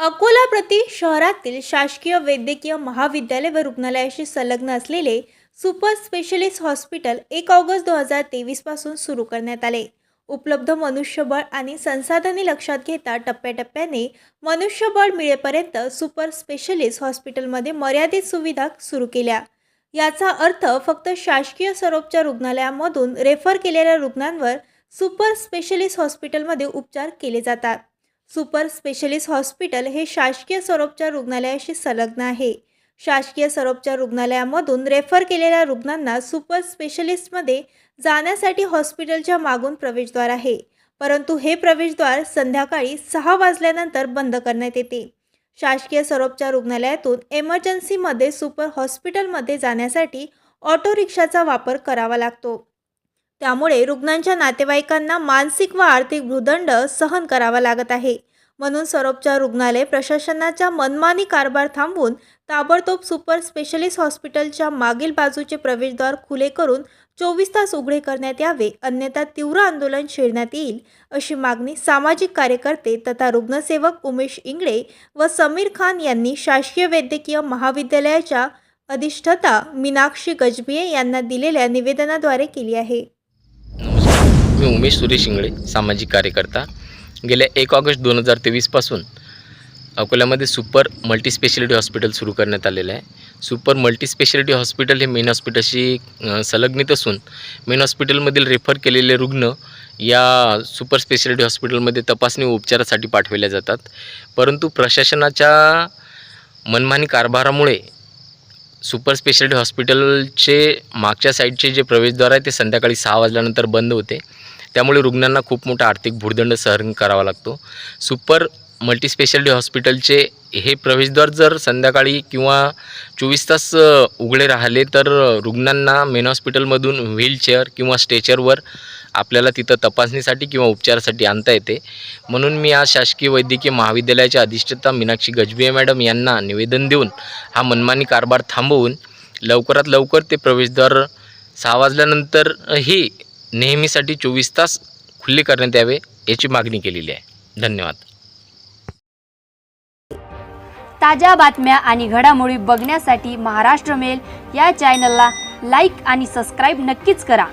अकोला प्रति शहरातील शासकीय वैद्यकीय महाविद्यालय व रुग्णालयाशी संलग्न असलेले सुपर स्पेशलिस्ट हॉस्पिटल एक ऑगस्ट दोन हजार तेवीसपासून सुरू करण्यात आले. उपलब्ध मनुष्यबळ आणि संसाधने लक्षात घेता टप्प्याटप्प्याने मनुष्यबळ मिळेपर्यंत सुपर स्पेशलिस्ट हॉस्पिटलमध्ये मर्यादित सुविधा सुरू केल्या. याचा अर्थ फक्त शासकीय सरोपचार रुग्णालयामधून रेफर केलेल्या रुग्णांवर सुपर स्पेशलिस्ट हॉस्पिटलमध्ये उपचार केले जातात. सुपर स्पेशलिस्ट हॉस्पिटल हे शासकीय सरोपचार रुग्णालयाशी संलग्न आहे. शासकीय सरोपचार रुग्णालयामधून रेफर केलेल्या रुग्णांना सुपर स्पेशलिस्टमध्ये जाण्यासाठी हॉस्पिटलच्या मागून प्रवेशद्वार आहे. परंतु हे प्रवेशद्वार संध्याकाळी सहा वाजल्यानंतर बंद करण्यात येते. शासकीय सरोपचार रुग्णालयातून एमर्जन्सीमध्ये सुपर हॉस्पिटलमध्ये जाण्यासाठी ऑटो रिक्षाचा वापर करावा लागतो. त्यामुळे रुग्णांच्या नातेवाईकांना मानसिक व आर्थिक भूदंड सहन करावा लागत आहे. म्हणून सरोपचार रुग्णालय प्रशासनाच्या मनमानी कारभार थांबवून ताबडतोब सुपर स्पेशलिस्ट हॉस्पिटलच्या मागील बाजूचे प्रवेशद्वार खुले करून चोवीस तास उघडे करण्यात यावे अन्यथा तीव्र आंदोलन छेडण्यात येईल अशी मागणी सामाजिक कार्यकर्ते तथा रुग्णसेवक उमेश इंगळे व समीर खान यांनी शासकीय वैद्यकीय महाविद्यालयाच्या अधिष्ठता मीनाक्षी गजबिये यांना दिलेल्या निवेदनाद्वारे केली आहे. मी उमेश सुरेश इंगळे सामाजिक कार्यकर्ता. गेल्या एक ऑगस्ट दोन हजार तेवीसपासून अकोल्यामध्ये सुपर मल्टीस्पेशालिटी हॉस्पिटल सुरू करण्यात आलेलं आहे. सुपर मल्टीस्पेशालिटी हॉस्पिटल हे मेन हॉस्पिटलशी संलग्नित असून मेन हॉस्पिटलमधील रेफर केलेले रुग्ण या सुपर स्पेशालिटी हॉस्पिटलमध्ये तपासणी व उपचारासाठी पाठवल्या जातात. परंतु प्रशासनाच्या मनमानी कारभारामुळे सुपर स्पेशालिटी हॉस्पिटलचे मागच्या साईडचे जे प्रवेशद्वार आहे ते संध्याकाळी सहा वाजल्यानंतर बंद होते. त्यामुळे रुग्णांना खूप मोठा आर्थिक भूर्दंड सहन करावा लागतो. सुपर मल्टीस्पेशालिटी हॉस्पिटलचे हे प्रवेशद्वार जर संध्याकाळी किंवा चोवीस तास उघडे राहिले तर रुग्णांना मेन हॉस्पिटलमधून व्हीलचेअर किंवा स्ट्रेचरवर आपल्याला तिथं तपासणीसाठी किंवा उपचारासाठी आणता येते. म्हणून मी आज शासकीय वैद्यकीय महाविद्यालयाच्या अधिष्ठाता मीनाक्षी गजबिये मॅडम यांना निवेदन देऊन हा मनमानी कारभार थांबवून लवकरात लवकर ते प्रवेशद्वार सहा वाजल्यानंतरही नेहमीसाठी चोवीस तास खुल्ले करण्यात यावे याची मागणी केलेली आहे. धन्यवाद. ताज्या बातम्या आणि घडामोडी बघण्यासाठी महाराष्ट्र मेल या चॅनलला लाईक आणि सबस्क्राईब नक्कीच करा.